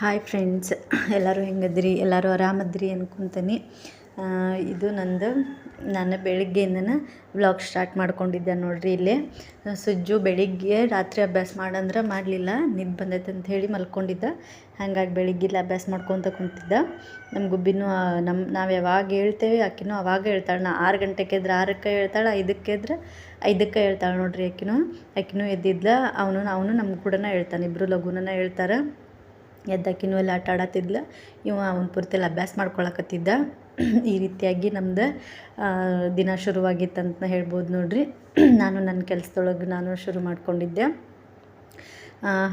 Hi friends ಎಲ್ಲರೂ ಹೆಂಗದ್ರಿ? ಎಲ್ಲರೂ ಆರಾಮದ್ರಿ ಅನ್ಕೊತೀನಿ. ಇದು ನಂದು, ನಾನು ಬೆಳಿಗ್ಗೆಯಿಂದನೇ ವ್ಲಾಗ್ ಸ್ಟಾರ್ಟ್ ಮಾಡ್ಕೊಂಡಿದ್ದೆ ನೋಡ್ರಿ ಇಲ್ಲಿ. ಸುಜ್ಜು ಬೆಳಿಗ್ಗೆ ರಾತ್ರಿ ಅಭ್ಯಾಸ ಮಾಡಂದ್ರೆ ಮಾಡಲಿಲ್ಲ. ನಿದ್ದು ಬಂದೈತೆ ಅಂತ ಹೇಳಿ ಮಲ್ಕೊಂಡಿದ್ದ. ಹಾಗಾಗಿ ಬೆಳಿಗ್ಗೆ ಇಲ್ಲ ಅಭ್ಯಾಸ ಮಾಡ್ಕೊತ ಕುಂತಿದ್ದ. ನಮ್ಮ ಗುಬ್ಬಿನೂ ನಮ್ಮ ನಾವು ಯಾವಾಗ ಹೇಳ್ತೇವೆ ಆಕಿನೂ ಅವಾಗ ಹೇಳ್ತಾಳೆ. ನಾ ಆರು ಗಂಟೆಗೆ ಎದ್ರೆ ಆರಕ್ಕೆ ಹೇಳ್ತಾಳೆ, ಐದಕ್ಕೆ ಎದ್ರೆ ಐದಕ್ಕೆ ಹೇಳ್ತಾಳೆ ನೋಡ್ರಿ ಆಕಿನೂ ಆಕಿನೂ ಎದ್ದಿದ್ಲ, ಅವನು ಅವನು ನಮ್ಮ ಕೂಡ ಹೇಳ್ತಾನೆ. ಇಬ್ಬರು ಲಘುನ ಹೇಳ್ತಾರೆ. ಎದ್ದಾಕಿನೂ ಎಲ್ಲ ಆಟ ಆಡತ್ತಿದ್ಲ. ಇವ ಅವ್ನ ಪೂರ್ತಿಯಲ್ಲಿ ಅಭ್ಯಾಸ ಮಾಡ್ಕೊಳಕತ್ತಿದ್ದ. ಈ ರೀತಿಯಾಗಿ ನಮ್ದು ದಿನ ಶುರುವಾಗಿತ್ತಂತ ಹೇಳ್ಬೋದು ನೋಡ್ರಿ. ನಾನು ನನ್ನ ಕೆಲಸದೊಳಗೆ ನಾನು ಶುರು ಮಾಡ್ಕೊಂಡಿದ್ದೆ.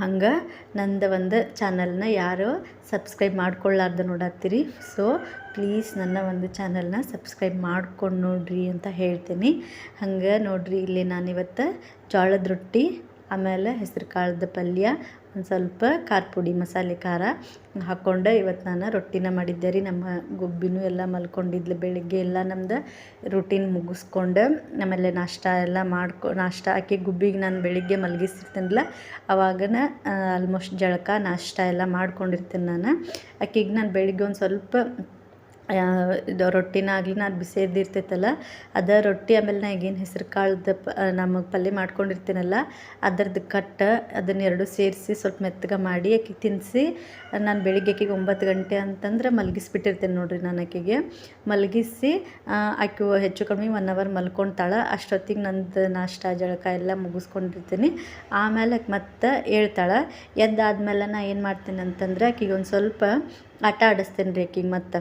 ಹಂಗೆ ನಂದು ಒಂದು ಚಾನಲ್ನ ಯಾರು ಸಬ್ಸ್ಕ್ರೈಬ್ ಮಾಡ್ಕೊಳ್ಳಾರ್ದ ನೋಡತ್ತೀರಿ. ಸೊ ಪ್ಲೀಸ್ ನನ್ನ ಒಂದು ಚಾನಲ್ನ ಸಬ್ಸ್ಕ್ರೈಬ್ ಮಾಡ್ಕೊಂಡು ನೋಡ್ರಿ ಅಂತ ಹೇಳ್ತೀನಿ. ಹಂಗೆ ನೋಡ್ರಿ, ಇಲ್ಲಿ ನಾನಿವತ್ತು ಜೋಳದ ರೊಟ್ಟಿ ಆಮೇಲೆ ಹೆಸರು ಕಾಳದ ಪಲ್ಯ, ಒಂದು ಸ್ವಲ್ಪ ಖಾರ ಪುಡಿ ಮಸಾಲೆ ಖಾರ ಹಾಕ್ಕೊಂಡು ಇವತ್ತು ನಾನು ರೊಟ್ಟಿನ ಮಾಡಿದ್ದೆ ರೀ. ನಮ್ಮ ಗುಬ್ಬಿನೂ ಎಲ್ಲ ಮಲ್ಕೊಂಡಿದ್ಲು ಬೆಳಿಗ್ಗೆ ಎಲ್ಲ ನಮ್ದು ರುಟೀನ್ ಮುಗಿಸ್ಕೊಂಡು ಆಮೇಲೆ ನಾಷ್ಟ ಎಲ್ಲ ಮಾಡ್ಕೊ, ನಾಷ್ಟ ಹಾಕಿ ಗುಬ್ಬಿಗೆ ನಾನು ಬೆಳಿಗ್ಗೆ ಮಲಗಿಸಿರ್ತೀನಲ್ಲ, ಅವಾಗನ ಆಲ್ಮೋಸ್ಟ್ ಜಳಕ ನಾಷ್ಟ ಎಲ್ಲ ಮಾಡ್ಕೊಂಡಿರ್ತೀನಿ ನಾನು. ಆಕೆಗೆ ನಾನು ಬೆಳಿಗ್ಗೆ ಒಂದು ಸ್ವಲ್ಪ ಇದು ರೊಟ್ಟಿನ ಆಗಲಿ ನಾನು ಬಿಸಿ ಇರ್ತೈತಲ್ಲ ಅದ ರೊಟ್ಟಿ ಆಮೇಲೆ ನಾ ಈಗೇನು ಹೆಸ್ರು ಕಾಳ್ದು ಪ ನಮಗೆ ಪಲ್ಯ ಮಾಡ್ಕೊಂಡಿರ್ತೀನಲ್ಲ ಅದರದ್ದು ಕಟ್ಟ ಅದನ್ನ ಎರಡು ಸೇರಿಸಿ ಸ್ವಲ್ಪ ಮೆತ್ತಗೆ ಮಾಡಿ ಆಕೆಗೆ ತಿನ್ನಿಸಿ ನಾನು ಬೆಳಿಗ್ಗೆ ಆಕಿಗೆ ಒಂಬತ್ತು ಗಂಟೆ ಅಂತಂದ್ರೆ ಮಲಗಿಸ್ಬಿಟ್ಟಿರ್ತೇನೆ ನೋಡಿರಿ ನಾನು ಆಕೆಗೆ ಮಲಗಿಸಿ ಆಕೆ ಹೆಚ್ಚು ಕಮ್ಮಿ ಒನ್ ಅವರ್ ಮಲ್ಕೊತಾಳೆ, ಅಷ್ಟೊತ್ತಿಗೆ ನಂದು ನಾಷ್ಟ, ಜಳಕ ಎಲ್ಲ ಮುಗಿಸ್ಕೊಂಡಿರ್ತೀನಿ. ಆಮೇಲೆ ಮತ್ತೆ ಹೇಳ್ತಾಳೆ, ಎದ್ದಾದ್ಮೇಲೆ ನಾ ಏನು ಮಾಡ್ತೀನಿ ಅಂತಂದ್ರೆ ಆಕೆಗೆ ಒಂದು ಸ್ವಲ್ಪ ಆಟ ಆಡಿಸ್ತೇನೆ ರೀ ಆಕಿಗೆ ಮತ್ತೆ.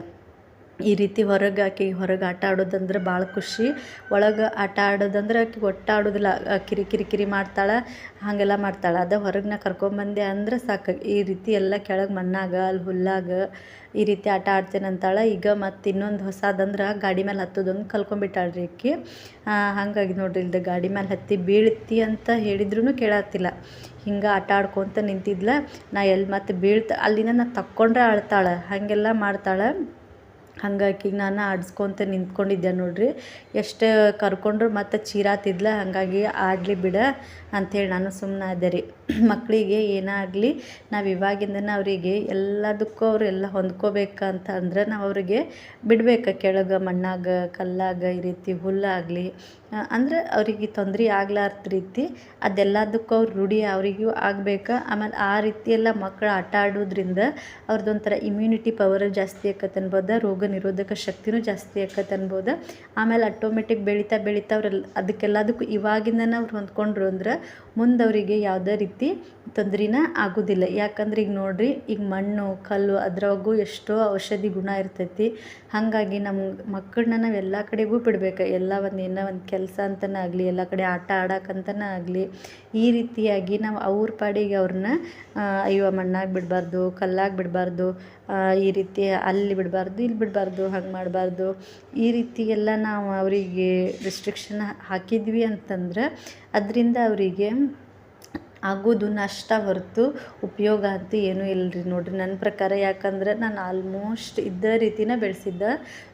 ಈ ರೀತಿ ಹೊರಗೆ ಆಕೆ ಹೊರಗೆ ಆಟ ಆಡೋದಂದ್ರೆ ಭಾಳ ಖುಷಿ. ಒಳಗೆ ಆಟ ಆಡೋದಂದ್ರೆ ಆಕೆ ಒಟ್ಟು ಆಡೋದಿಲ್ಲ ಕಿರಿ ಕಿರಿ ಕಿರಿ ಮಾಡ್ತಾಳೆ, ಹಾಗೆಲ್ಲ ಮಾಡ್ತಾಳೆ. ಅದೇ ಹೊರಗೆ ನಾ ಕರ್ಕೊಂಬಂದೆ ಅಂದ್ರೆ ಸಾಕು, ಈ ರೀತಿ ಎಲ್ಲ ಕೆಳಗೆ ಮಣ್ಣಾಗ, ಅಲ್ಲಿ ಹುಲ್ಲಾಗ ಈ ರೀತಿ ಆಟ ಆಡ್ತೇನೆ ಅಂತಾಳೆ. ಈಗ ಮತ್ತು ಇನ್ನೊಂದು ಹೊಸದಂದ್ರೆ ಗಾಡಿ ಮೇಲೆ ಹತ್ತೋದೊಂದು ಕಲ್ಕೊಂಬಿಟ್ಟಾಳೆ ರೀ ಆಕೆ ಹಾಗಾಗಿ ನೋಡ್ರಿ ಇಲ್ದ ಗಾಡಿ ಮೇಲೆ ಹತ್ತಿ ಬೀಳ್ತಿ ಅಂತ ಹೇಳಿದ್ರೂ ಕೇಳತ್ತಿಲ್ಲ ಹಿಂಗೆ ಆಟ ಆಡ್ಕೊತ ನಿಂತಿದ್ಲ, ನಾ ಎಲ್ಲಿ ಮತ್ತೆ ಬೀಳ್ತ, ಅಲ್ಲಿನ ನಾ ತಕ್ಕೊಂಡ್ರೆ ಆಳ್ತಾಳೆ, ಹಾಗೆಲ್ಲ ಮಾಡ್ತಾಳೆ. ಹಂಗಾಗಿ ನಾನು ಆಡಿಸ್ಕೊತ ನಿಂತ್ಕೊಂಡಿದ್ದೆ ನೋಡಿರಿ. ಎಷ್ಟು ಕರ್ಕೊಂಡ್ರು ಮತ್ತು ಚೀರಾತಿದ್ಲ, ಹಾಗಾಗಿ ಆಡಲಿ ಬಿಡ ಅಂಥೇಳಿ ನಾನು ಸುಮ್ಮನೆ ಆದೆ ರೀ. ಮಕ್ಕಳಿಗೆ ಏನೇ ನಾವು ಇವಾಗಿಂದನೇ ಅವರಿಗೆ ಎಲ್ಲದಕ್ಕೂ ಅವರೆಲ್ಲ ಎಲ್ಲ ಹೊಂದ್ಕೋಬೇಕಂತ ಅಂದ್ರೆ ನಾವು ಅವರಿಗೆ ಬಿಡ್ಬೇಕು ಕೆಳಗೆ, ಮಣ್ಣಾಗ, ಕಲ್ಲಾಗ ಈ ರೀತಿ ಹುಲ್ಲಾಗಲಿ. ಅಂದ್ರೆ ಅವರಿಗೆ ತೊಂದರೆ ಆಗ್ಲಾರ್ದ ರೀತಿ ಅದೆಲ್ಲದಕ್ಕೂ ಅವ್ರು ರೂಢಿ ಅವರಿಗೂ ಆಗ್ಬೇಕು. ಆಮೇಲೆ ಆ ರೀತಿ ಎಲ್ಲ ಮಕ್ಕಳು ಆಟ ಆಡೋದ್ರಿಂದ ಅವ್ರದ್ದು ಒಂಥರ ಇಮ್ಯುನಿಟಿ ಪವರ್ ಜಾಸ್ತಿ ಆಕತ್ತೆ ಅನ್ಬೋದು, ರೋಗ ನಿರೋಧಕ ಶಕ್ತಿನೂ ಜಾಸ್ತಿ ಆಕತ್ತೆ ಅನ್ಬೋದು. ಆಮೇಲೆ ಆಟೋಮೆಟಿಕ್ ಬೆಳೀತಾ ಬೆಳೀತಾ ಅವ್ರೆಲ್ಲ ಅದಕ್ಕೆಲ್ಲದಕ್ಕೂ ಇವಾಗಿಂದನೇ ಅವ್ರು ಹೊಂದ್ಕೊಂಡ್ರು ಅಂದ್ರೆ ಮುಂದೆ ಅವರಿಗೆ ಯಾವುದೇ ರೀತಿ ತೊಂದ್ರೆನ ಆಗೋದಿಲ್ಲ. ಯಾಕಂದ್ರೆ ಈಗ ನೋಡಿರಿ, ಈಗ ಮಣ್ಣು, ಕಲ್ಲು ಅದ್ರಾಗೂ ಎಷ್ಟೋ ಔಷಧಿ ಗುಣ ಇರ್ತೈತಿ. ಹಾಗಾಗಿ ನಮ್ಮ ಮಕ್ಕಳನ್ನ ನಾವು ಎಲ್ಲ ಕಡೆಗೂ ಬಿಡಬೇಕು. ಎಲ್ಲ ಒಂದು ಏನೋ ಒಂದು ಕೆಲಸ ಅಂತನೇ ಆಗಲಿ, ಎಲ್ಲ ಕಡೆ ಆಟ ಆಡೋಕ್ಕಂತನೇ ಆಗಲಿ, ಈ ರೀತಿಯಾಗಿ ನಾವು ಅವ್ರ ಪಾಡಿಗೆ ಅವ್ರನ್ನ ಅಯ್ಯೋ ಮಣ್ಣಾಗಿ ಬಿಡಬಾರ್ದು, ಕಲ್ಲಾಗಿ ಬಿಡಬಾರ್ದು ಈ ರೀತಿ ಅಲ್ಲಿ ಬಿಡಬಾರ್ದು, ಇಲ್ಲಿ ಬಿಡಬಾರ್ದು, ಹಂಗೆ ಮಾಡಬಾರ್ದು, ಈ ರೀತಿ ಎಲ್ಲ ನಾವು ಅವರಿಗೆ ರಿಸ್ಟ್ರಿಕ್ಷನ್ ಹಾಕಿದ್ವಿ ಅಂತಂದ್ರೆ, ಅದರಿಂದ ಅವರಿಗೆ ಆಗೋದು ನಷ್ಟ ಹೊರತು ಉಪಯೋಗ ಅಂತ ಏನೂ ಇಲ್ಲ ರೀ ನೋಡಿರಿ. ನನ್ನ ಪ್ರಕಾರ ಯಾಕಂದ್ರೆ ನಾನು ಆಲ್ಮೋಸ್ಟ್ ಇದ್ದ ರೀತಿನ ಬೆಳೆಸಿದ್ದೆ.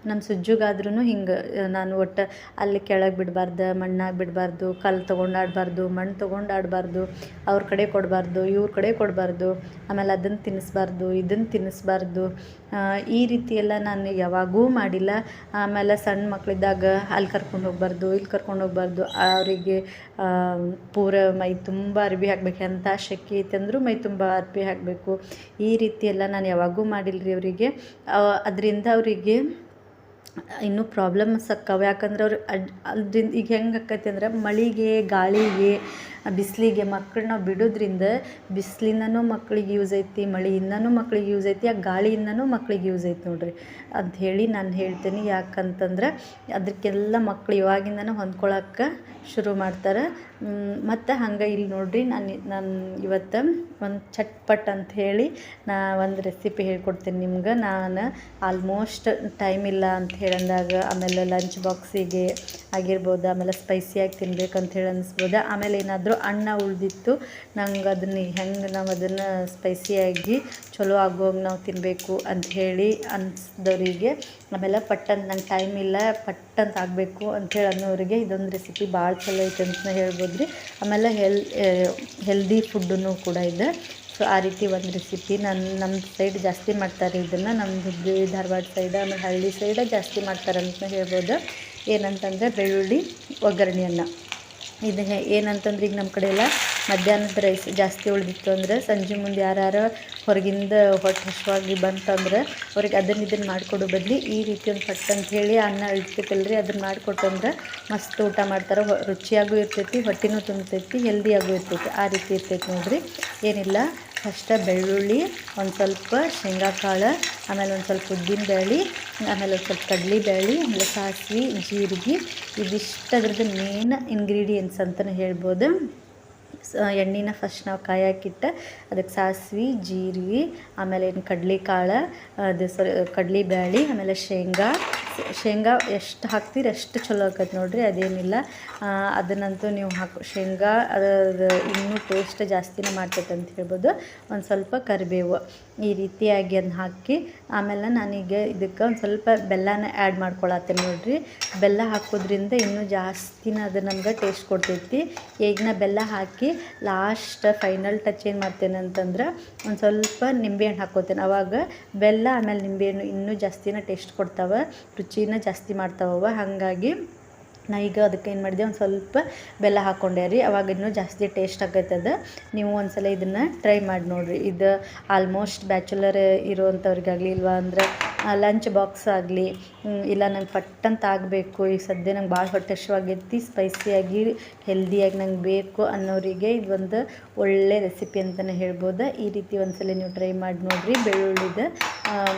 ನಮ್ಮ ಸುಜ್ಜುಗಾದ್ರೂ ಹಿಂಗೆ ನಾನು ಒಟ್ಟು ಅಲ್ಲಿ ಕೆಳಗೆ ಬಿಡಬಾರ್ದು, ಮಣ್ಣಾಗಿ ಬಿಡಬಾರ್ದು, ಕಲ್ಲು ತೊಗೊಂಡು ಆಡಬಾರ್ದು ಮಣ್ಣು ತೊಗೊಂಡು ಆಡಬಾರ್ದು, ಅವ್ರ ಕಡೆ ಕೊಡಬಾರ್ದು, ಇವ್ರ ಕಡೆ ಕೊಡಬಾರ್ದು, ಆಮೇಲೆ ಅದನ್ನು ತಿನ್ನಿಸ್ಬಾರ್ದು ಇದನ್ನು ತಿನ್ನಿಸ್ಬಾರ್ದು ಈ ರೀತಿ ಎಲ್ಲ ನಾನು ಯಾವಾಗೂ ಮಾಡಿಲ್ಲ. ಆಮೇಲೆ ಸಣ್ಣ ಮಕ್ಕಳಿದ್ದಾಗ ಅಲ್ಲಿ ಕರ್ಕೊಂಡು ಹೋಗ್ಬಾರ್ದು ಇಲ್ಲಿ ಕರ್ಕೊಂಡು ಹೋಗ್ಬಾರ್ದು, ಅವರಿಗೆ ಪೂರ ಮೈ ತುಂಬ ಅರ್ವಿ ಹಾಕ್ಬೇಕು, ಎಂಥ ಶೆಕೆ ಐತೆ ಅಂದರೂ ಮೈ ತುಂಬ ಅರ್ಪಿ ಹಾಕಬೇಕು. ಈ ರೀತಿ ಎಲ್ಲ ನಾನು ಯಾವಾಗೂ ಮಾಡಿಲ್ಲ ರೀ ಅವರಿಗೆ ಅದರಿಂದ ಅವರಿಗೆ ಇನ್ನೂ ಪ್ರಾಬ್ಲಮ್ಸ್ ಆಕ್ಕಾವ ಯಾಕಂದ್ರೆ ಅವ್ರು ಅಡ್, ಅದ್ರಿಂದ ಈಗ ಹೆಂಗೆ ಆಕೈತಿ ಅಂದ್ರೆ ಮಳೆಗೆ, ಗಾಳಿಗೆ ಬಿಸಿಲಿಗೆ ನಾವು ಬಿಡೋದ್ರಿಂದ ಬಿಸಿಲಿಂದನೂ ಮಕ್ಳಿಗೆ ಯೂಸ್ ಐತಿ, ಮಳೆಯಿಂದನೂ ಮಕ್ಳಿಗೆ ಯೂಸ್ ಐತಿ, ಆ ಗಾಳಿಯಿಂದನೂ ಮಕ್ಳಿಗೆ ಯೂಸ್ ಐತಿ ನೋಡಿರಿ. ಹೇಳಿ ನಾನು ಹೇಳ್ತೀನಿ ಯಾಕಂತಂದ್ರೆ ಅದಕ್ಕೆಲ್ಲ ಮಕ್ಳು ಇವಾಗಿಂದನೂ ಹೊಂದ್ಕೊಳಕ್ಕೆ ಶುರು ಮಾಡ್ತಾರೆ. ಮತ್ತು ಹಂಗೆ ಇಲ್ಲಿ ನೋಡಿರಿ ನಾನು ನಾನು ಇವತ್ತು ಒಂದು ಚಟ್ಪಟ್ ಅಂತ ಹೇಳಿ ನಾ ಒಂದು ರೆಸಿಪಿ ಹೇಳ್ಕೊಡ್ತೀನಿ ನಿಮ್ಗೆ. ನಾನು ಆಲ್ಮೋಸ್ಟ್ ಟೈಮ್ ಇಲ್ಲ ಅಂತ ಹೇಳಂದಾಗ ಆಮೇಲೆ ಲಂಚ್ ಬಾಕ್ಸಿಗೆ ಆಗಿರ್ಬೋದು, ಆಮೇಲೆ ಸ್ಪೈಸಿಯಾಗಿ ತಿನ್ಬೇಕಂಥೇಳಿ ಅನ್ನಿಸ್ಬೋದು ಆಮೇಲೆ ಏನಾದರೂ ಅನ್ನ ಉಳಿದಿತ್ತು, ನಂಗೆ ಅದನ್ನ ಹೆಂಗೆ ನಾವು ಅದನ್ನು ಸ್ಪೈಸಿಯಾಗಿ ಚಲೋ ಆಗೋಂಗೆ ನಾವು ತಿನ್ನಬೇಕು ಅಂತ ಹೇಳಿ ಆಮೇಲೆ ಪಟ್ಟಂತ ನಂಗೆ ಟೈಮ್ ಇಲ್ಲ ಪಟ್ಟಂತ ಆಗಬೇಕು ಅಂಥೇಳಿ ಅನ್ನೋರಿಗೆ ಇದೊಂದು ರೆಸಿಪಿ ಭಾಳ ಚಲೋ ಐತೆ ಅಂತ ಹೇಳ್ಬೋದು ರೀ. ಆಮೇಲೆ ಹೆಲ್ ಹೆಲ್ದಿ ಫುಡ್ಡೂ ಕೂಡ ಇದೆ. ಸೊ ಆ ರೀತಿ ಒಂದು ರೆಸಿಪಿ ನನ್ನ ನಮ್ಮ ಸೈಡ್ ಜಾಸ್ತಿ ಮಾಡ್ತಾರೆ ಇದನ್ನು. ನಮ್ಮ ಹುಬ್ಬಳ್ಳಿ ಧಾರವಾಡ ಸೈಡ್ ಆಮೇಲೆ ಹಳ್ಳಿ ಸೈಡ ಜಾಸ್ತಿ ಮಾಡ್ತಾರೆ ಅಂತ ಹೇಳ್ಬೋದು. ಏನಂತಂದರೆ ಬೆಳ್ಳುಳ್ಳಿ, ಒಗ್ಗರಣೆಯನ್ನು. ಇದು ಏನಂತಂದ್ರೆ ಈಗ ನಮ್ಮ ಕಡೆ ಎಲ್ಲ ಮಧ್ಯಾಹ್ನದ ರೈಸ್ ಜಾಸ್ತಿ ಉಳಿದಿತ್ತು ಅಂದ್ರೆ ಸಂಜೆ ಮುಂದೆ ಯಾರು ಹೊರಗಿಂದ ಹೊಟ್ಟೆ ಹಸುವಾಗಿ ಬಂತಂದ್ರೆ ಅವ್ರಿಗೆ ಅದನ್ನ ಇದನ್ನು ಮಾಡಿಕೊಡೋ ಬದಲಿ ಈ ರೀತಿ ಒಂದು ಪಟ್ ಅಂತ ಹೇಳಿ ಅನ್ನ ಇರ್ತೈತಲ್ಲ ರೀ ಅದನ್ನು ಮಾಡಿಕೊಟ್ಟಂದ್ರೆ ಮಸ್ತ್ ಊಟ ಮಾಡ್ತಾರೆ. ರುಚಿಯಾಗೂ ಇರ್ತೈತಿ, ಹೊಟ್ಟೆನೂ ತುಂಬ್ತೈತಿ ಹೆಲ್ದಿಯಾಗೂ ಇರ್ತೈತಿ. ಆ ರೀತಿ ಇರ್ತೈತಿ ನೋಡಿರಿ. ಏನಿಲ್ಲ ಫಸ್ಟ ಬೆಳ್ಳುಳ್ಳಿ, ಒಂದು ಸ್ವಲ್ಪ ಶೇಂಗಾ ಕಾಳು ಆಮೇಲೆ ಒಂದು ಸ್ವಲ್ಪ ಉದ್ದಿನ ಬೇಳೆ ಆಮೇಲೆ ಒಂದು ಸ್ವಲ್ಪ ಕಡಲೆ ಬೇಳೆ ಆಮೇಲೆ ಸಾಸಿವೆ, ಜೀರಿಗೆ. ಇದಿಷ್ಟು ಅದ್ರದ್ದು ಮೇನ್ ಇಂಗ್ರೀಡಿಯೆಂಟ್ಸ್ ಅಂತಲೇ ಹೇಳ್ಬೋದು. ಎಣ್ಣೆನ ಫಸ್ಟ್ ನಾವು ಕಾಯಾಕಿಟ್ಟು ಅದಕ್ಕೆ ಸಾಸಿವೆ, ಜೀರಿಗೆ, ಆಮೇಲೆ ಏನು ಕಡ್ಲೆ ಕಾಳು ಅದು ಸರಿ ಕಡ್ಲೆ ಬೇಳೆ ಆಮೇಲೆ ಶೇಂಗಾ ಶೇಂಗಾ ಎಷ್ಟು ಹಾಕ್ತೀರಿ ಅಷ್ಟು ಚಲೋ ಆಕೈತೆ ನೋಡ್ರಿ, ಅದೇನಿಲ್ಲ. ಅದನ್ನಂತೂ ನೀವು ಹಾಕು, ಶೇಂಗಾ ಅದು ಇನ್ನೂ ಟೇಸ್ಟ್ ಜಾಸ್ತಿನೇ ಮಾಡ್ತೈತೆ ಅಂತ ಹೇಳ್ಬೋದು. ಒಂದು ಸ್ವಲ್ಪ ಕರಿಬೇವು ಈ ರೀತಿಯಾಗಿ ಅದನ್ನ ಹಾಕಿ, ಆಮೇಲೆ ನಾನೀಗ ಇದಕ್ಕೆ ಒಂದು ಸ್ವಲ್ಪ ಬೆಲ್ಲನ ಆ್ಯಡ್ ಮಾಡ್ಕೊಳತ್ತೆ ನೋಡ್ರಿ. ಬೆಲ್ಲ ಹಾಕೋದ್ರಿಂದ ಇನ್ನೂ ಜಾಸ್ತಿನ ಅದು ನಮ್ಗೆ ಟೇಸ್ಟ್ ಕೊಡ್ತೈತಿ. ಈಗ ಬೆಲ್ಲ ಹಾಕಿ ಲಾಸ್ಟ್ ಫೈನಲ್ ಟಚ್ ಏನು ಮಾಡ್ತೇನೆ ಅಂತಂದ್ರೆ, ಒಂದು ಸ್ವಲ್ಪ ನಿಂಬೆಹಣ್ಣು ಹಾಕೋತೇನೆ. ಅವಾಗ ಬೆಲ್ಲ, ಆಮೇಲೆ ನಿಂಬೆಹಣ್ಣು ಇನ್ನೂ ಜಾಸ್ತಿನ ಟೇಸ್ಟ್ ಕೊಡ್ತಾವೆ. ರುಚಿನ ಜಾಸ್ತಿ ಮಾಡ್ತಾವವ ಹಾಗಾಗಿ ನಾ ಈಗ ಅದಕ್ಕೆ ಏನು ಮಾಡಿದೆ, ಒಂದು ಸ್ವಲ್ಪ ಬೆಲ್ಲ ಹಾಕ್ಕೊಂಡೆ ರೀ. ಅವಾಗ ಇನ್ನೂ ಜಾಸ್ತಿ ಟೇಸ್ಟ್ ಅದು ನೀವು ಒಂದ್ಸಲ ಇದನ್ನು ಟ್ರೈ ಮಾಡಿ ನೋಡಿರಿ. ಇದು ಆಲ್ಮೋಸ್ಟ್ ಬ್ಯಾಚುಲರ್ ಇರುವಂಥವ್ರಿಗಾಗಲಿ ಇಲ್ವಾ ಅಂದ್ರೆ ಲಂಚ್ ಬಾಕ್ಸ್ ಆಗಲಿ ಇಲ್ಲ ನಂಗೆ ಪಟ್ಟಂತ ಆಗಬೇಕು. ಈಗ ಸದ್ಯ ನಂಗೆ ಭಾಳ ಹೊಟ್ಟೆ ಹಶ್ವಾಗೈತಿ ಸ್ಪೈಸಿಯಾಗಿ ಹೆಲ್ದಿಯಾಗಿ ನಂಗೆ ಬೇಕು ಅನ್ನೋರಿಗೆ ಇದೊಂದು ಒಳ್ಳೆ ರೆಸಿಪಿ ಅಂತಲೇ ಹೇಳ್ಬೋದು. ಈ ರೀತಿ ಒಂದ್ಸಲ ನೀವು ಟ್ರೈ ಮಾಡಿ ನೋಡಿರಿ. ಬೆಳ್ಳುಳ್ಳಿದು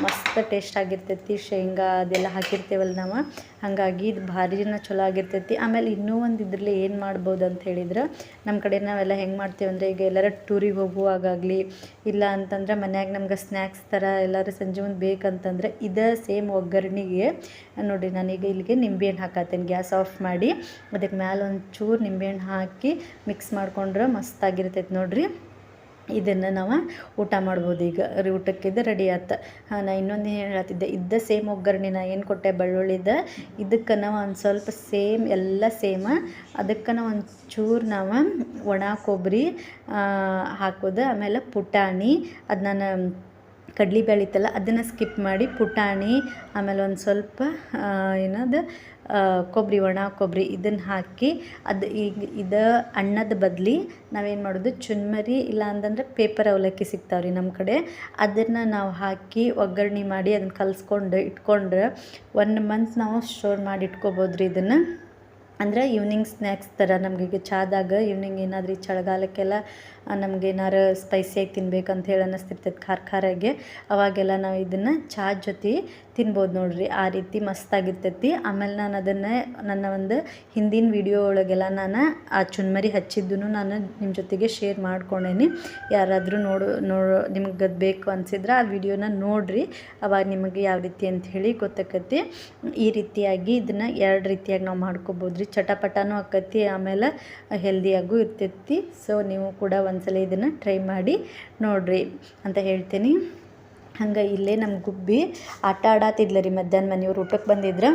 ಮಸ್ತ್ ಟೇಸ್ಟ್ ಆಗಿರ್ತೈತಿ. ಶೇಂಗಾ ಅದೆಲ್ಲ ಹಾಕಿರ್ತೇವಲ್ಲ ನಾವು. ಹಾಗಾಗಿ ಇದು ಭಾರಿನ ಚಲೋ ಆಗಿರ್ತೈತಿ. ಆಮೇಲೆ ಇನ್ನೂ ಒಂದು ಇದರಲ್ಲಿ ಏನು ಮಾಡ್ಬೋದು ಅಂತ ಹೇಳಿದ್ರೆ ನಮ್ಮ ಕಡೆ ನಾವೆಲ್ಲ ಹೆಂಗೆ ಮಾಡ್ತೀವಿ ಅಂದರೆ, ಈಗ ಎಲ್ಲರ ಟೂರಿಗೆ ಹೋಗುವಾಗಲಿ ಇಲ್ಲ ಅಂತಂದ್ರೆ ಮನ್ಯಾಗ ನಮ್ಗೆ ಸ್ನ್ಯಾಕ್ಸ್ ಥರ ಎಲ್ಲರೂ ಸಂಜೆ ಒಂದು ಬೇಕಂತಂದ್ರೆ, ಇದೇ ಸೇಮ್ ಒಗ್ಗರಣೆಗೆ, ನೋಡಿ ನಾನೀಗ ಇಲ್ಲಿಗೆ ನಿಂಬೆಹಣ್ಣು ಹಾಕತ್ತೇನೆ, ಗ್ಯಾಸ್ ಆಫ್ ಮಾಡಿ ಅದಕ್ಕೆ ಮ್ಯಾಲೆ ಒಂದು ಚೂರು ನಿಂಬೆಹಣ್ಣು ಹಾಕಿ ಮಿಕ್ಸ್ ಮಾಡ್ಕೊಂಡ್ರೆ ಮಸ್ತಾಗಿರ್ತೈತೆ ನೋಡ್ರಿ. ಇದನ್ನು ನಾವು ಊಟ ಮಾಡ್ಬೋದು. ಈಗ ಊಟಕ್ಕಿದ್ದು ಊಟಕ್ಕಿದು ರೆಡಿ ಆತ. ಹಾಂ, ನಾ ಇನ್ನೊಂದು ಏನು ಹೇಳತ್ತಿದ್ದೆ ಇದ್ದ ಸೇಮ್ ಒಗ್ಗರಣೆ ನಾ ಏನು ಕೊಟ್ಟೆ? ಬೆಳ್ಳುಳ್ಳಿದ. ಇದಕ್ಕೆ ನಾವು ಒಂದು ಸ್ವಲ್ಪ ಸೇಮ್ ಎಲ್ಲ ಸೇಮ ಅದಕ್ಕೆ ನಾವು ಒಂದು ಚೂರು ನಾವು ಒಣ ಕೊಬ್ಬರಿ ಹಾಕೋದು. ಆಮೇಲೆ ಪುಟಾಣಿ. ಅದು ನಾನು ಕಡ್ಲಿ ಬೇಳೆ ಇತ್ತಲ್ಲ, ಅದನ್ನು ಸ್ಕಿಪ್ ಮಾಡಿ ಪುಟಾಣಿ. ಆಮೇಲೆ ಒಂದು ಸ್ವಲ್ಪ ಏನದು? ಕೊಬ್ಬರಿ ಒಣ ಕೊಬ್ಬರಿ ಇದನ್ನು ಹಾಕಿ ಅದು ಈಗ ಇದು ಅನ್ನದ ಬದಲಿ ನಾವೇನು ಮಾಡೋದು, ಚುನ್ಮರಿ ಇಲ್ಲ ಅಂತಂದ್ರೆ ಪೇಪರ್ ಅವಲಕ್ಕಿ ಸಿಗ್ತಾವ್ರಿ ನಮ್ಮ ಕಡೆ. ಅದನ್ನು ನಾವು ಹಾಕಿ ಒಗ್ಗರಣೆ ಮಾಡಿ ಅದನ್ನು ಕಲಿಸ್ಕೊಂಡು ಇಟ್ಕೊಂಡ್ರೆ ಒನ್ ಮಂತ್ ನಾವು ಸ್ಟೋರ್ ಮಾಡಿ ಇಟ್ಕೋಬೋದು ರೀ ಇದನ್ನು. ಅಂದ್ರೆ ಈವ್ನಿಂಗ್ ಸ್ನ್ಯಾಕ್ಸ್ ಥರ ನಮಗೆ ಚಾದಾಗ ಈವ್ನಿಂಗ್ ಏನಾದ್ರೂ ಚಳಿಗಾಲಕ್ಕೆಲ್ಲ ನಮ್ಗೆ ಏನಾರು ಸ್ಪೈಸಿಯಾಗಿ ತಿನ್ಬೇಕಂತ ಹೇಳಿ ಅನ್ನಿಸ್ತಿರ್ತೈತೆ ಖಾರ ಖಾರಾಗೆ. ಅವಾಗೆಲ್ಲ ನಾವು ಇದನ್ನು ಚಾ ಜೊತೆ ತಿನ್ಬೋದು ನೋಡ್ರಿ. ಆ ರೀತಿ ಮಸ್ತಾಗಿರ್ತೈತಿ ಆಮೇಲೆ ನಾನು ಅದನ್ನು ನನ್ನ ಒಂದು ಹಿಂದಿನ ವಿಡಿಯೋ ಒಳಗೆಲ್ಲ ನಾನು ಆ ಚುನ್ಮರಿ ಹಚ್ಚಿದ್ದೂ ನಾನು ನಿಮ್ಮ ಜೊತೆಗೆ ಶೇರ್ ಮಾಡ್ಕೊಂಡೇನಿ. ಯಾರಾದರೂ ನೋಡು, ನೋಡೋ ನಿಮ್ಗೆ ಅದು ಬೇಕು ಅನಿಸಿದ್ರೆ ಆ ವಿಡಿಯೋನ ನೋಡಿರಿ. ಅವಾಗ ನಿಮಗೆ ಯಾವ ರೀತಿ ಅಂತ ಹೇಳಿ ಗೊತ್ತಾಕತಿ ಈ ರೀತಿಯಾಗಿ ಇದನ್ನು ಎರಡು ರೀತಿಯಾಗಿ ನಾವು ಮಾಡ್ಕೊಬೋದು ರೀ ಚಟಪಟನೂ ಆಕತಿ, ಆಮೇಲೆ ಹೆಲ್ದಿಯಾಗೂ ಇರ್ತೈತಿ. ಸೊ ನೀವು ಕೂಡ ಒಂದ್ಸಲ ಇದನ್ನು ಟ್ರೈ ಮಾಡಿ ನೋಡಿರಿ ಅಂತ ಹೇಳ್ತೀನಿ. ಹಂಗೆ ಇಲ್ಲೇ ನಮ್ಮ ಗುಬ್ಬಿ ಆಟ ಆಡಾತಿದ್ಲ ರೀ ಮಧ್ಯಾಹ್ನ ಮನೆಯವ್ರು. ಊಟಕ್ಕೆ ಬಂದಿದ್ರೆ.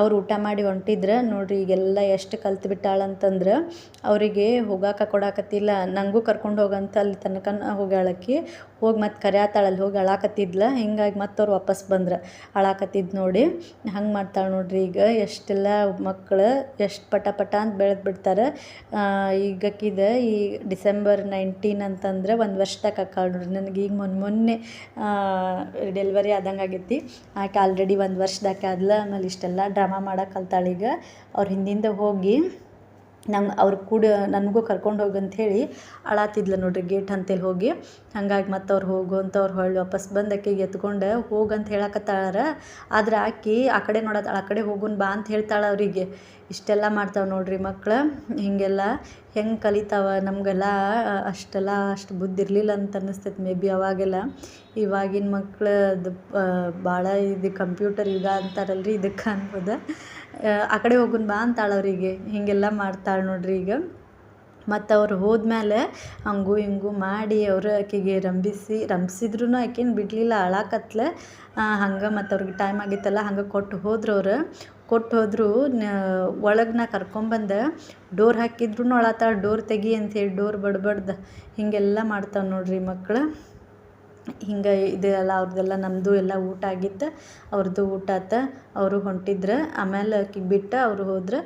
ಅವ್ರು ಊಟ ಮಾಡಿ ಹೊಂಟಿದ್ರೆ. ನೋಡ್ರಿ ಈಗೆಲ್ಲ ಎಷ್ಟು ಕಲ್ತು ಬಿಟ್ಟಾಳಂತಂದ್ರೆ ಅವರಿಗೆ ಹೋಗಾಕ ಕೊಡಾಕತ್ತಿಲ್ಲ. ನನಗೂ ಕರ್ಕೊಂಡು ಹೋಗಂತ ಅಲ್ಲಿ ತನಕ ಹೋಗ್ಯಾಳಕ್ಕಿ ಹೋಗಿ ಮತ್ತೆ ಕರ್ಯಾತಾಳಲ್ಲಿ ಹೋಗಿ ಅಳಾಕತ್ತಿದ್ಲ. ಹಿಂಗಾಗಿ ಮತ್ತೆ ಅವ್ರು ವಾಪಸ್ ಬಂದ್ರೆ. ಅಳಾಕತ್ತಿದ್ ನೋಡಿ ಹಂಗೆ ಮಾಡ್ತಾಳೆ ನೋಡ್ರಿ ಈಗ. ಎಷ್ಟೆಲ್ಲ ಮಕ್ಕಳು ಎಷ್ಟು ಪಟ ಪಟ ಅಂತ ಬೆಳೆದು ಬಿಡ್ತಾರೆ. ಈಗಕ್ಕಿದ ಈ ಡಿಸೆಂಬರ್ ನೈನ್ಟೀನ್ ಅಂತಂದ್ರೆ ಒಂದು ವರ್ಷದಾಗ ಅಕ್ಕಾಳ ನೋಡ್ರಿ. ನನಗೆ ಈಗ ಮೊನ್ನೆ ಮೊನ್ನೆ ಡೆಲಿವರಿ ಆದಂಗೆ ಆಗೈತಿ. ಆಕೆ ಆಲ್ರೆಡಿ ಒಂದು ವರ್ಷದಾಕೆ ಆದ್ಲ. ಆಮೇಲೆ ಇಷ್ಟೆಲ್ಲ ಡ್ರಾಮಾ ಮಾಡಕ್ಕೆ ಕಲ್ತಾಳೀಗ ಅವ್ರ ಹಿಂದಿಂದ ಹೋಗಿ ನಂಗೆ ಅವ್ರು ಕೂಡ ನನಗೂ ಕರ್ಕೊಂಡು ಹೋಗು ಅಂಥೇಳಿ ಅಳಾತಿದ್ಲು ನೋಡ್ರಿ ಗೇಟ್ ಅಂತೇಳಿ ಹೋಗಿ. ಹಂಗಾಗಿ ಮತ್ತೆ ಅವ್ರು ಹೋಗು ಅಂತ ಅವ್ರು ಹೊಳ್ಳಿ ವಾಪಸ್ ಬಂದು ಆಕೆಗೆ ಎತ್ಕೊಂಡು ಹೋಗಂತ ಹೇಳಕತ್ತಾಳಾರ. ಆದ್ರೆ ಆಕಿ ಆ ಕಡೆ ನೋಡತ್ತಾಳ ಆ ಕಡೆ ಹೋಗುನ್ ಬಾ ಅಂತ ಹೇಳ್ತಾಳೆ ಅವರಿಗೆ. ಇಷ್ಟೆಲ್ಲ ಮಾಡ್ತಾವೆ ನೋಡ್ರಿ ಮಕ್ಳು, ಹೀಗೆಲ್ಲ ಹೆಂಗೆ ಕಲಿತಾವ ನಮಗೆಲ್ಲ ಅಷ್ಟೆಲ್ಲ ಅಷ್ಟು ಬುದ್ಧಿ ಇರಲಿಲ್ಲ ಅಂತ ಅನ್ನಿಸ್ತೈತೆ ಮೇ ಬಿ ಅವಾಗೆಲ್ಲ. ಇವಾಗಿನ ಮಕ್ಳದ್ದು ಭಾಳ ಇದು ಕಂಪ್ಯೂಟರ್ ಯುಗ ಅಂತಾರಲ್ರಿ ಇದಕ್ಕೆ ಅನ್ಬೋದು. ಆ ಕಡೆ ಹೋಗುನ್ ಬಾ ಅಂತಾಳೆ ಅವರಿಗೆ. ಹೀಗೆಲ್ಲ ಮಾಡ್ತಾಳೆ ನೋಡ್ರಿ ಈಗ. ಮತ್ತು ಅವ್ರು ಹೋದ್ಮೇಲೆ ಹಂಗು ಹಿಂಗು ಮಾಡಿ ಅವರು ಆಕೆಗೆ ರಂಭಿಸಿ ರಂಭಿಸಿದ್ರು ಆಕೆನ ಬಿಡಲಿಲ್ಲ, ಅಳಾಕತ್ಲೆ. ಹಂಗೆ ಮತ್ತು ಅವ್ರಿಗೆ ಟೈಮ್ ಆಗಿತ್ತಲ್ಲ, ಹಂಗೆ ಕೊಟ್ಟು ಹೋದ್ರು ಅವ್ರು. ಕೊಟ್ಟು ಹೋದ್ರು ಒಳಗೆ ನಾ ಕರ್ಕೊಂಬಂದೆ ಡೋರ್ ಹಾಕಿದ್ರು ಅಳತ್ತಾಳ ಡೋರ್ ತೆಗಿ ಅಂತ ಹೇಳಿ, ಡೋರ್ ಬಡ್ಬಡ್ದು ಹೀಗೆಲ್ಲ ಮಾಡ್ತಾವೆ ನೋಡ್ರಿ ಮಕ್ಳು. ಹಿಂಗೆ ಇದೆಲ್ಲ ಅವ್ರದ್ದೆಲ್ಲ ನಮ್ಮದು ಎಲ್ಲ ಊಟ ಆಗಿತ್ತು ಅವ್ರದ್ದು ಊಟ ಆತು, ಅವರು ಹೊಂಟಿದ್ರು ಆಮೇಲೆ ಆಕಿಗೆ ಬಿಟ್ಟು ಅವರು ಹೋದ್ರು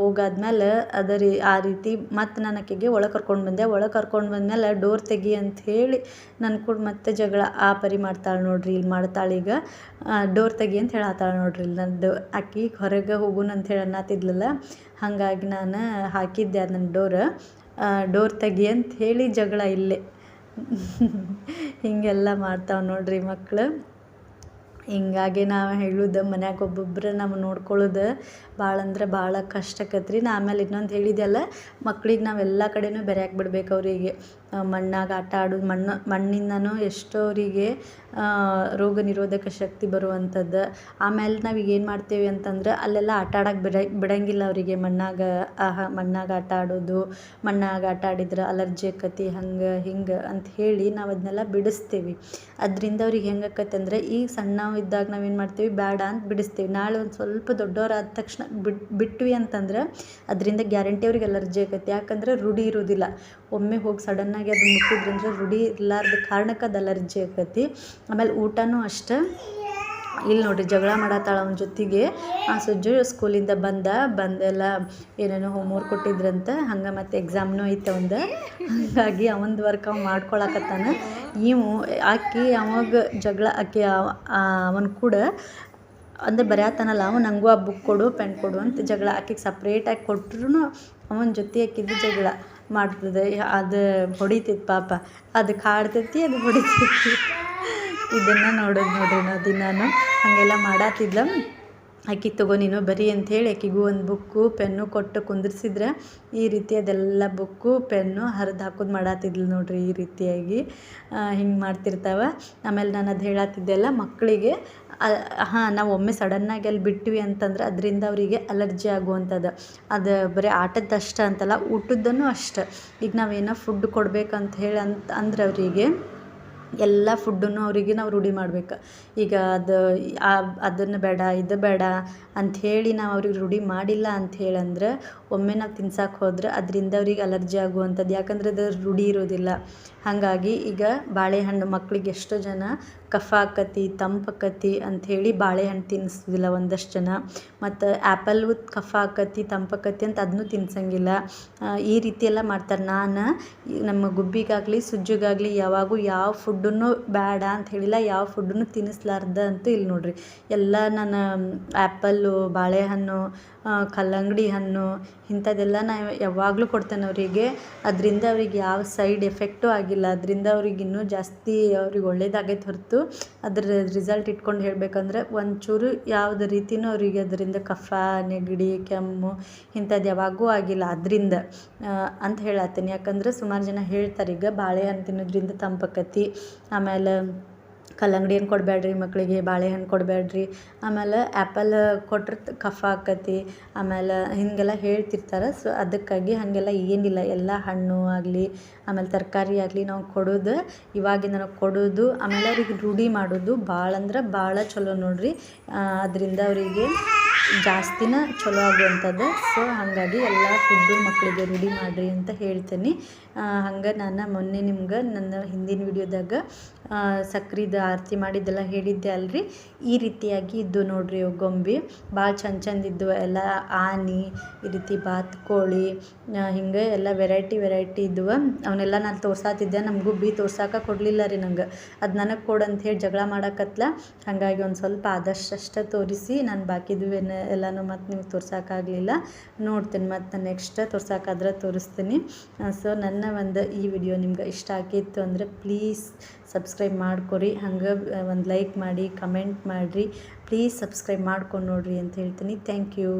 ಹೋಗಾದ್ಮೇಲೆ ಅದೇ ರೀ, ಆ ರೀತಿ ಮತ್ತು ನಾನು ಆಕೆಗೆ ಒಳಗೆ ಕರ್ಕೊಂಡು ಬಂದೆ, ಒಳಗೆ ಕರ್ಕೊಂಡು ಬಂದ್ಮೇಲೆ ಡೋರ್ ತೆಗಿ ಅಂತ ಹೇಳಿ ನನ್ನ ಕೂಡ ಮತ್ತೆ ಜಗಳ ಆ ಪರಿ ಮಾಡ್ತಾಳೆ ನೋಡ್ರಿ ಇಲ್ಲಿ ಮಾಡ್ತಾಳೆ ಈಗ ಡೋರ್ ತೆಗಿ ಅಂತ ಹೇಳತ್ತಾಳೆ ನೋಡ್ರಿ ಇಲ್ಲಿ ನಂದು, ಆಕಿ ಹೊರಗೆ ಹೋಗುಣ ಹೇಳಿ ಅನ್ನತ್ತಿದ್ಲಲ್ಲ, ಹಾಗಾಗಿ ನಾನು ಹಾಕಿದ್ದೆ ನನ್ನ ಡೋರ್ ಡೋರ್ ತೆಗಿ ಅಂತ ಹೇಳಿ ಜಗಳ ಇಲ್ಲೇ. ಹೀಗೆಲ್ಲ ಮಾಡ್ತಾವೆ ನೋಡ್ರಿ ಮಕ್ಳು. ಹಿಂಗಾಗಿ ನಾವು ಹೇಳುದು ಮನ್ಯಾಗ ಒಬ್ಬೊಬ್ರು ನಾವು ನೋಡ್ಕೊಳ್ಳೋದು ಭಾಳ ಅಂದ್ರೆ ಭಾಳ ಕಷ್ಟ ಆಕತ್ರಿ. ನಾ ಆಮೇಲೆ ಇನ್ನೊಂದು ಹೇಳಿದೆ ಮಕ್ಳಿಗೆ ನಾವು ಎಲ್ಲ ಕಡೆನೂ ಬೆರ್ಯಾಕೆ ಬಿಡ್ಬೇಕು ಅವರಿಗೆ. ಮಣ್ಣಾಗ ಆಟ ಆಡೋದು ಮಣ್ಣು, ಮಣ್ಣಿಂದನೂ ಎಷ್ಟೋರಿಗೆ ರೋಗ ನಿರೋಧಕ ಶಕ್ತಿ ಬರುವಂಥದ್ದು ಆಮೇಲೆ ನಾವು ಏನು ಮಾಡ್ತೇವೆ ಅಂತಂದ್ರೆ ಅಲ್ಲೆಲ್ಲ ಆಟ ಆಡಕ್ಕೆ ಬಿಡ, ಬಿಡಂಗಿಲ್ಲ ಅವರಿಗೆ. ಮಣ್ಣಾಗ ಆಹಾ ಮಣ್ಣಾಗ ಆಟ ಆಡೋದು, ಮಣ್ಣಾಗ ಆಟ ಆಡಿದ್ರೆ ಅಲರ್ಜಿ ಆಕತಿ ಹಂಗೆ, ಹಿಂಗೆ ಅಂತ ಹೇಳಿ ನಾವು ಅದನ್ನೆಲ್ಲ ಬಿಡಿಸ್ತೀವಿ. ಅದರಿಂದ ಅವ್ರಿಗೆ ಹೆಂಗೆ ಆಕತಿ ಅಂದರೆ ಈಗ ಸಣ್ಣವಿದ್ದಾಗ ಇದ್ದಾಗ ನಾವೇನು ಮಾಡ್ತೀವಿ ಬೇಡ ಅಂತ ಬಿಡಿಸ್ತೀವಿ. ನಾಳೆ ಒಂದು ಸ್ವಲ್ಪ ಆದ ತಕ್ಷಣ ಬಿಟ್ಟು ಬಿಟ್ವಿ ಅಂತಂದ್ರೆ ಅದರಿಂದ ಗ್ಯಾರಂಟಿ ಅವ್ರಿಗೆ ಅಲರ್ಜಿ ಆಕತಿ ಯಾಕಂದ್ರೆ ರೂಢಿ ಇರೋದಿಲ್ಲ. ಒಮ್ಮೆ ಹೋಗಿ ಸಡನ್ನಾಗಿ ಅದು ಮುಟ್ಟಿದ್ರಂದ್ರೆ ರೂಢಿ ಇರ್ಲಾರ್ದ ಕಾರಣಕ್ಕೆ ಅದು ಅಲರ್ಜಿ ಆಕತಿ. ಆಮೇಲೆ ಊಟನೂ ಅಷ್ಟೇ. ಇಲ್ಲಿ ನೋಡಿರಿ ಜಗಳ ಮಾಡತ್ತಾಳ ಅವನ ಜೊತೆಗೆ. ಆ ಸುಜ್ಜು ಸ್ಕೂಲಿಂದ ಬಂದ, ಬಂದೆಲ್ಲ ಏನೇನೋ ಹೋಮ್ವರ್ಕ್ ಕೊಟ್ಟಿದ್ರಂತೆ, ಹಂಗೆ ಮತ್ತು ಎಕ್ಸಾಮ್ನೂ ಐತೆ ಅವಂದು. ಹಾಗಾಗಿ ಅವಂದು ವರ್ಕ್ ಅವ ಮಾಡ್ಕೊಳಕತ್ತಾನ. ಇವು ಆಕಿ ಅವಾಗ ಜಗಳ ಆಕಿ ಅವನ ಕೂಡ ಅಂದ್ರೆ ಬರೆಯತ್ತಾನಲ್ಲ ಅವ ನಂಗೂ ಆ ಬುಕ್ ಕೊಡು ಪೆನ್ ಕೊಡು ಅಂತ ಜಗಳ ಆಕಿಗೆ ಸಪ್ರೇಟಾಗಿ ಕೊಟ್ರೂ ಅವನ ಜೊತೆ ಆಕಿದ್ದು ಜಗಳ ಮಾಡ್ತದೆ. ಅದು ಹೊಡಿತೈತೆ ಪಾಪ. ಅದಕ್ಕೆ ಹಾಡ್ತೈತಿ ಅದು ಹೊಡಿತೈತಿ. ಇದನ್ನು ನೋಡೋದು ನೋಡ್ರಿ ನಾ ದಿನಾನು. ಹಾಗೆಲ್ಲ ಮಾಡಾತಿದ್ಲ? ಆಕೆ ತಗೋ ನೀನು ಬರಿ ಅಂಥೇಳಿ ಆಕೆಗೂ ಒಂದು ಬುಕ್ಕು ಪೆನ್ನು ಕೊಟ್ಟು ಕುಂದ್ರಿಸಿದ್ರೆ ಈ ರೀತಿ ಅದೆಲ್ಲ ಬುಕ್ಕು ಪೆನ್ನು ಹರಿದು ಹಾಕೋದು ಮಾಡಾತಿದ್ಲು ನೋಡ್ರಿ ಈ ರೀತಿಯಾಗಿ. ಹಿಂಗೆ ಮಾಡ್ತಿರ್ತಾವೆ. ಆಮೇಲೆ ನಾನು ಅದು ಹೇಳತ್ತಿದ್ದೆಲ್ಲ ಮಕ್ಕಳಿಗೆ ಹಾಂ, ನಾವು ಒಮ್ಮೆ ಸಡನ್ನಾಗಿ ಅಲ್ಲಿ ಬಿಟ್ವಿ ಅಂತಂದ್ರೆ ಅದರಿಂದ ಅವರಿಗೆ ಅಲರ್ಜಿ ಆಗುವಂಥದ್ದು ಅದು ಬರೀ ಆಟದ್ದಷ್ಟೇ ಅಂತಲ್ಲ ಊಟದ್ದೂ ಅಷ್ಟೆ. ಈಗ ನಾವೇನೋ ಫುಡ್ ಕೊಡ್ಬೇಕಂತ ಹೇಳಿ ಅಂತ, ಅಂದ್ರೆ ಅವರಿಗೆ ಎಲ್ಲ ಫುಡ್ಡನ್ನು ಅವರಿಗೆ ನಾವು ರೂಢಿ ಮಾಡ್ಬೇಕು. ಈಗ ಅದು ಅದನ್ನು ಬೇಡ, ಇದು ಬೇಡ ಅಂಥೇಳಿ ನಾವು ಅವ್ರಿಗೆ ರೂಢಿ ಮಾಡಿಲ್ಲ ಅಂಥೇಳಿ ಅಂದ್ರೆ ಒಮ್ಮೆ ನಾವು ತಿನ್ಸಕ್ಕೆ ಹೋದ್ರೆ ಅದರಿಂದ ಅವ್ರಿಗೆ ಅಲರ್ಜಿ ಆಗುವಂಥದ್ದು. ಯಾಕಂದ್ರೆ ಅದು ರೂಢಿ ಇರೋದಿಲ್ಲ. ಹಾಗಾಗಿ ಈಗ ಬಾಳೆಹಣ್ಣು ಮಕ್ಳಿಗೆ ಎಷ್ಟೋ ಜನ ಕಫ ಆಕತಿ ತಂಪಕತಿ ಅಂಥೇಳಿ ಬಾಳೆಹಣ್ಣು ತಿನ್ನಿಸೋದಿಲ್ಲ ಒಂದಷ್ಟು ಜನ. ಮತ್ತು ಆ್ಯಪಲ್ಲು ಕಫ ಆಕತಿ ತಂಪಕತಿ ಅಂತ ಅದನ್ನೂ ತಿನ್ಸಂಗಿಲ್ಲ. ಈ ರೀತಿ ಎಲ್ಲ ಮಾಡ್ತಾರೆ. ನಾನು ನಮ್ಮ ಗುಬ್ಬಿಗಾಗಲಿ, ಸುಜ್ಜಿಗಾಗಲಿ ಯಾವಾಗೂ ಯಾವ ಫುಡ್ಡನ್ನು ಬೇಡ ಅಂತ ಹೇಳಿಲ್ಲ. ಯಾವ ಫುಡ್ಡನ್ನು ತಿನ್ನಿಸ್ಲಾರ್ದ ಅಂತೂ ಇಲ್ಲಿ ನೋಡಿರಿ. ಎಲ್ಲ ನಾನು ಆ್ಯಪಲ್ಲು, ಬಾಳೆಹಣ್ಣು ಕಲ್ಲಂಗಡಿ ಹಣ್ಣು ಇಂಥದ್ದೆಲ್ಲ ನಾ ಯಾವಾಗಲೂ ಕೊಡ್ತೇನೆ ಅವರಿಗೆ. ಅದರಿಂದ ಅವ್ರಿಗೆ ಯಾವ ಸೈಡ್ ಎಫೆಕ್ಟು ಆಗಿಲ್ಲ. ಅದರಿಂದ ಅವ್ರಿಗೆ ಇನ್ನೂ ಜಾಸ್ತಿ ಅವ್ರಿಗೆ ಒಳ್ಳೇದಾಗೈತೆ ಹೊರತು ಅದರ ರಿಸಲ್ಟ್ ಇಟ್ಕೊಂಡು ಹೇಳಬೇಕಂದ್ರೆ ಒಂಚೂರು ಯಾವುದು ರೀತಿಯೂ ಅವರಿಗೆ ಅದರಿಂದ ಕಫ, ನೆಗಡಿ, ಕೆಮ್ಮು ಇಂಥದ್ದು ಯಾವಾಗೂ ಆಗಿಲ್ಲ. ಅದರಿಂದ ಅಂತ ಹೇಳತ್ತೀನಿ. ಯಾಕಂದ್ರೆ ಸುಮಾರು ಜನ ಹೇಳ್ತಾರೆ, ಈಗ ಬಾಳೆಹಣ್ಣು ತಿನ್ನೋದ್ರಿಂದ ತಂಪಾಕತಿ, ಆಮೇಲೆ ಕಲ್ಲಂಗಡಿ ಹಣ್ಣು ಕೊಡಬೇಡ್ರಿ ಮಕ್ಕಳಿಗೆ ಬಾಳೆಹಣ್ಣು ಕೊಡಬೇಡ್ರಿ. ಆಮೇಲೆ ಆ್ಯಪಲ್ ಕೊಟ್ರೆ ಕಫ ಆಕತಿ. ಆಮೇಲೆ ಹೀಗೆಲ್ಲ ಹೇಳ್ತಿರ್ತಾರೆ. ಸೊ ಅದಕ್ಕಾಗಿ ಹಾಗೆಲ್ಲ ಏನಿಲ್ಲ. ಎಲ್ಲ ಹಣ್ಣು ಆಗಲಿ, ಆಮೇಲೆ ತರಕಾರಿ ಆಗಲಿ ನಾವು ಕೊಡೋದು ಇವಾಗಿಂದ ಕೊಡೋದು, ಆಮೇಲೆ ಅವ್ರಿಗೆ ರೂಢಿ ಮಾಡೋದು ಭಾಳ ಅಂದ್ರೆ ಭಾಳ ಚಲೋ ನೋಡಿರಿ. ಅದರಿಂದ ಅವರಿಗೆ ಜಾಸ್ತಿನ ಚಲೋ ಆಗುವಂಥದ್ದು ಸೊ ಹಾಗಾಗಿ ಎಲ್ಲ ಫುಡ್ಡು ಮಕ್ಕಳಿಗೆ ರೂಢಿ ಮಾಡಿರಿ ಅಂತ ಹೇಳ್ತೀನಿ. ಹಂಗೆ ನಾನು ಮೊನ್ನೆ ನಿಮ್ಗೆ ನನ್ನ ಹಿಂದಿನ ವಿಡಿಯೋದಾಗ ಸಕ್ರಿದು ಆರತಿ ಮಾಡಿದ್ದೆಲ್ಲ ಹೇಳಿದ್ದೆ ಅಲ್ರಿ. ಈ ರೀತಿಯಾಗಿ ಇದ್ದು ನೋಡಿರಿ ಗೊಂಬೆ. ಭಾಳ ಚಂದ ಚಂದ ಇದ್ದವು ಎಲ್ಲ ಆನೆ, ಈ ರೀತಿ ಬಾತುಕೋಳಿ ಹಿಂಗೆ ಎಲ್ಲ ವೆರೈಟಿ ವೆರೈಟಿ ಇದ್ದವು ಅವನ್ನೆಲ್ಲ ನಾನು ತೋರ್ಸಾತಿದ್ದೆ ನಮ್ಮ ಬಿ ತೋರ್ಸಾಕ ಕೊಡಲಿಲ್ಲ ರೀ ನಂಗೆ. ಅದು ನನಗೆ ಕೊಡು ಹೇಳಿ ಜಗಳ ಮಾಡಕತ್ಲ. ಹಾಗಾಗಿ ಒಂದು ಸ್ವಲ್ಪ ಆದಷ್ಟು ತೋರಿಸಿ ನಾನು ಬಾಕಿದು ಎಲ್ಲನೂ ಮತ್ತು ನಿಮ್ಗೆ ತೋರ್ಸೋಕ್ಕಾಗಲಿಲ್ಲ ನೋಡ್ತೀನಿ ಮತ್ತು ನೆಕ್ಸ್ಟ್ ತೋರ್ಸೋಕ್ಕಾದ್ರೆ ತೋರಿಸ್ತೀನಿ. ಸೊ ನನ್ನ ಒಂದು ಈ ವಿಡಿಯೋ ನಿಮ್ಗೆ ಇಷ್ಟ ಆಗಿತ್ತು ಅಂದರೆ ಪ್ಲೀಸ್ ಸಬ್ಸ್ಕ್ರೈಬ್ ಮಾಡ್ಕೊರಿ. ಹಂಗೆ ಒಂದು ಲೈಕ್ ಮಾಡಿ ಕಮೆಂಟ್ ಮಾಡಿರಿ. ಪ್ಲೀಸ್ ಸಬ್ಸ್ಕ್ರೈಬ್ ಮಾಡ್ಕೊಂಡು ನೋಡಿರಿ ಅಂತ ಹೇಳ್ತೀನಿ. Thank you